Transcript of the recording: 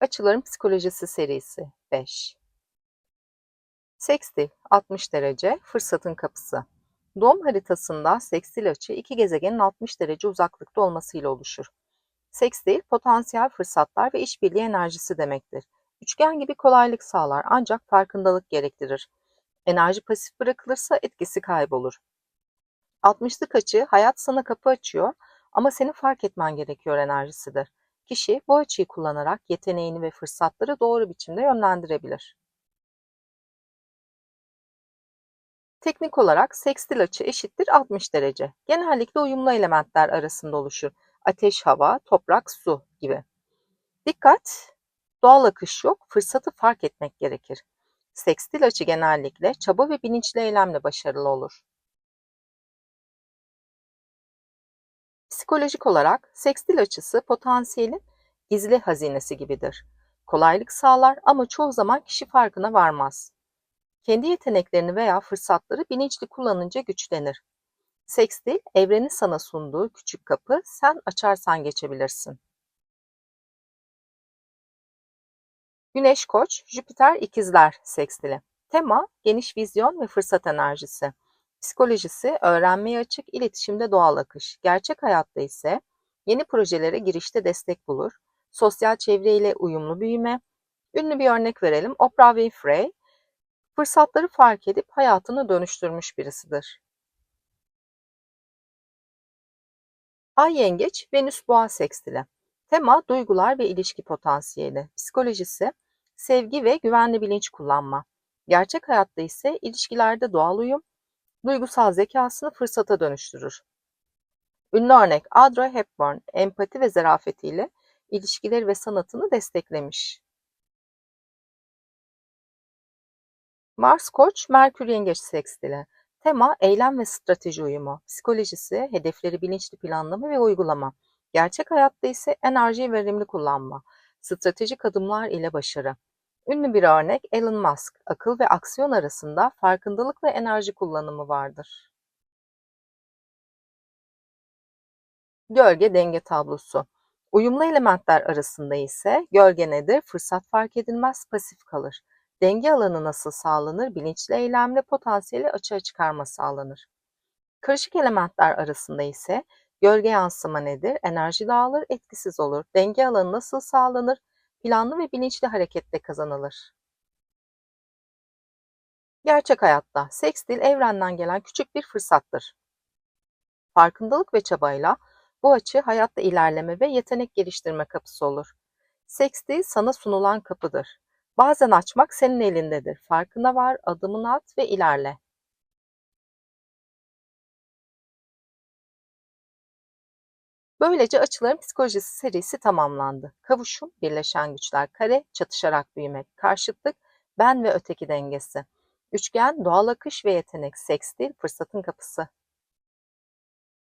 Açıların Psikolojisi serisi 5 Sekstil 60 derece fırsatın kapısı. Doğum haritasında sekstil açı iki gezegenin 60 derece uzaklıkta olmasıyla oluşur. Sekstil potansiyel fırsatlar ve işbirliği enerjisi demektir. Üçgen gibi kolaylık sağlar ancak farkındalık gerektirir. Enerji pasif bırakılırsa etkisi kaybolur. 60'lık açı hayat sana kapı açıyor ama seni fark etmen gerekiyor enerjisidir. Kişi bu açıyı kullanarak yeteneğini ve fırsatları doğru biçimde yönlendirebilir. Teknik olarak sekstil açı eşittir 60 derece. Genellikle uyumlu elementler arasında oluşur. Ateş, hava, toprak, su gibi. Dikkat! Doğal akış yok, fırsatı fark etmek gerekir. Sekstil açı genellikle çaba ve bilinçli eylemle başarılı olur. Psikolojik olarak sekstil açısı potansiyelin gizli hazinesi gibidir. Kolaylık sağlar ama çoğu zaman kişi farkına varmaz. Kendi yeteneklerini veya fırsatları bilinçli kullanınca güçlenir. Sekstil, evrenin sana sunduğu küçük kapı, sen açarsan geçebilirsin. Güneş Koç, Jüpiter İkizler sekstili. Tema, geniş vizyon ve fırsat enerjisi. Psikolojisi, öğrenmeye açık, iletişimde doğal akış. Gerçek hayatta ise yeni projelere girişte destek bulur. Sosyal çevreyle uyumlu büyüme. Ünlü bir örnek verelim. Oprah Winfrey, fırsatları fark edip hayatını dönüştürmüş birisidir. Ay Yengeç, Venüs Boğa sekstili. Tema, duygular ve ilişki potansiyeli. Psikolojisi, sevgi ve güvenli bilinç kullanma. Gerçek hayatta ise ilişkilerde doğal uyum, duygusal zekasını fırsata dönüştürür. Ünlü örnek Audrey Hepburn, empati ve zarafetiyle ilişkileri ve sanatını desteklemiş. Mars Koç, Merkür Yengeç sekstili. Tema, eylem ve strateji uyumu. Psikolojisi, hedefleri bilinçli planlama ve uygulama. Gerçek hayatta ise enerjiyi verimli kullanma. Stratejik adımlar ile başarı. Ünlü bir örnek Elon Musk, akıl ve aksiyon arasında farkındalık ve enerji kullanımı vardır. Gölge denge tablosu. Uyumlu elementler arasında ise gölge nedir? Fırsat fark edilmez, pasif kalır. Denge alanı nasıl sağlanır? Bilinçli eylemle potansiyeli açığa çıkarma sağlanır. Karışık elementler arasında ise gölge yansıma nedir? Enerji dağılır, etkisiz olur. Denge alanı nasıl sağlanır? Planlı ve bilinçli hareketle kazanılır. Gerçek hayatta sekstil evrenden gelen küçük bir fırsattır. Farkındalık ve çabayla bu açı hayatta ilerleme ve yetenek geliştirme kapısı olur. Sekstil sana sunulan kapıdır. Bazen açmak senin elindedir. Farkına var, adımını at ve ilerle. Böylece açıların psikolojisi serisi tamamlandı. Kavuşum, birleşen güçler, kare, çatışarak büyümek, karşıtlık, ben ve öteki dengesi. Üçgen, doğal akış ve yetenek, sekstil, fırsatın kapısı.